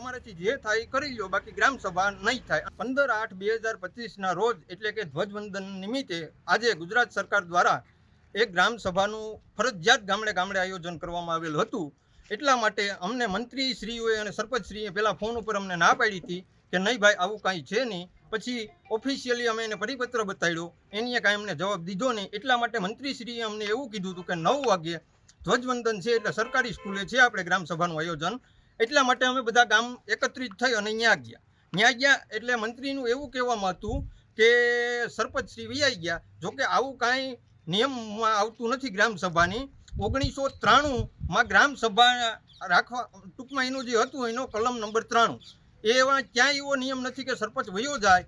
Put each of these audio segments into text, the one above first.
તમારાથી જે થાય કરી લો બાકી ગ્રામ સભા નહીં થાય. પંદર આઠ બે હજાર પચીસના રોજ, એટલે કે ધ્વજવંદન નિમિત્તે આજે ગુજરાત સરકાર દ્વારા એક ગ્રામ સભાનું ફરજિયાત ગામડે ગામડે આયોજન કરવામાં આવેલ હતું. એટલા માટે અમને મંત્રીશ્રીઓએ અને સરપંચશ્રીએ પહેલાં ફોન ઉપર અમને ના પાડી હતી કે નહીં ભાઈ, આવું કાંઈ છે નહીં. પછી ઓફિશિયલી અમે એને પરિપત્ર બતાવ્યો. એની કાંઈ અમને જવાબ દીધો નહીં. એટલા માટે મંત્રીશ્રીએ અમને એવું કીધું હતું કે નવ વાગ્યે ધ્વજવંદન છે એટલે સરકારી સ્કૂલે છે આપણે ગ્રામ સભાનું આયોજન. એટલા માટે અમે બધા ગામ એકત્રિત થઈ અને ત્યાં ગયા. ત્યાં ગયા એટલે મંત્રીનું એવું કહેવામાં હતું કે સરપંચશ્રી વિયાઈ ગયા. જોકે આવું કાંઈ નિયમમાં આવતું નથી ગ્રામસભાની. ઓગણીસો ત્રાણુંમાં ગ્રામસભા રાખવા, ટૂંકમાં એનું જે હતું એનો કલમ નંબર ત્રાણું. એવા ક્યાંય એવો નિયમ નથી કે સરપંચ વયો જાય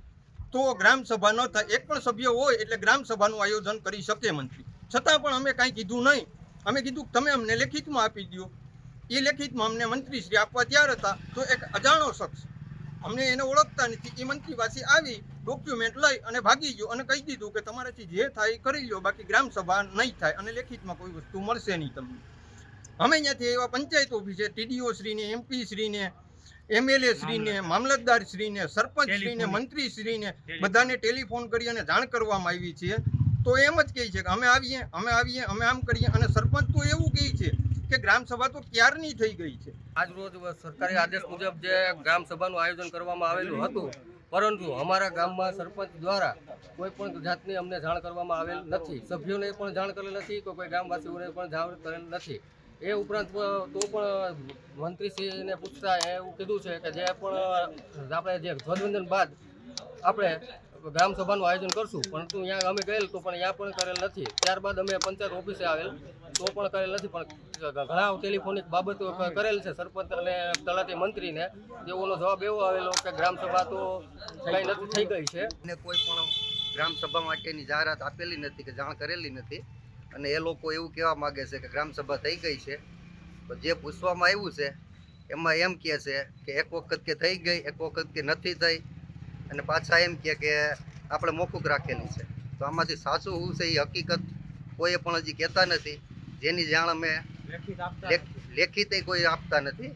તો ગ્રામસભા ન થાય. એક પણ સભ્ય હોય એટલે ગ્રામસભાનું આયોજન કરી શકે મંત્રી. છતાં પણ અમે કાંઈ કીધું નહીં. અમે કીધું તમે અમને લેખિતમાં આપી દો એ લેખિતમાં અમને મંત્રીશ્રી આપવા તૈયાર હતા તો એક અજાણો શખ્સ. અમને એને ઓળખતા નથી એ મંત્રી પાસે આવી ડોક્યુમેન્ટ લઈ અને ભાગી ગયો અને કહી દીધું કે તમારાથી જે થાય એ કરી લો બાકી ગ્રામસભા નહીં થાય અને લેખિતમાં કોઈ વસ્તુ મળશે નહીં તમને. અમે અહીંયાથી એવા પંચાયત ઓફિસે ટીડીઓ શ્રીને એમપી શ્રીને એમએલએ શ્રીને મામલતદાર. શ્રીને સરપંચ શ્રીને મંત્રી શ્રીને બધાને ટેલિફોન કરી અને જાણ કરવામાં આવી છે. તો એમ જ કહે છે કે અમે આવીએ અમે આવીએ અમે આમ કરીએ અને સરપંચ તો એવું કહે છે કે ગ્રામ સભા તો ક્યારની થઈ ગઈ છે? આજ રોજ સરકારી આદેશ મુજબ જે ગ્રામ સભાનું આયોજન કરવામાં આવેલું હતું, પરંતુ અમારા ગામમાં સરપંચ દ્વારા કોઈ પણ જાતની અમને જાણ કરવામાં આવેલ નથી. સભ્યોને પણ જાણ કરેલ નથી કે કોઈ ગામવાસીઓને પણ જાણ કરેલ નથી. એ ઉપરાંત તો પણ મંત્રીશ્રીને પૂછતા એવું કીધું છે કે જે પણ આપણે જે ધ્વજવંદન બાદ આપણે ગ્રામ સભાનું આયોજન કરશું. પરંતુ ત્યાં અમે ગયેલ તો પણ ત્યાં પણ કરેલ નથી. ત્યારબાદ અમે પંચાયત ઓફિસે આવેલ તો પણ કરેલ નથી. પણ ઘણા ટેલિફોનિક બાબતો કરેલ છે. સરપંચ અને તલાટી મંત્રીને તેઓનો જવાબ એવો આવેલો કે ગ્રામ સભા તો કંઈ નથી, થઈ ગઈ છે. ને કોઈ પણ ગ્રામ સભા માટેની જાહેરાત આપેલી નથી કે જાણ કરેલી નથી. અને એ લોકો એવું કહેવા માગે છે કે ગ્રામ સભા થઈ ગઈ છે. તો જે પૂછવામાં આવ્યું છે, એમાં એમ કહે છે કે એક વખત કે થઈ ગઈ, એક વખત કે નથી થઈ. અને પાછા એમ કહે કે આપણે મોકૂક રાખેલી છે. તો આમાંથી સાચું શું છે એ હકીકત કોઈએ પણ હજી કહેતા નથી. જેની જાણ અમે લેખિત કોઈ આપતા નથી.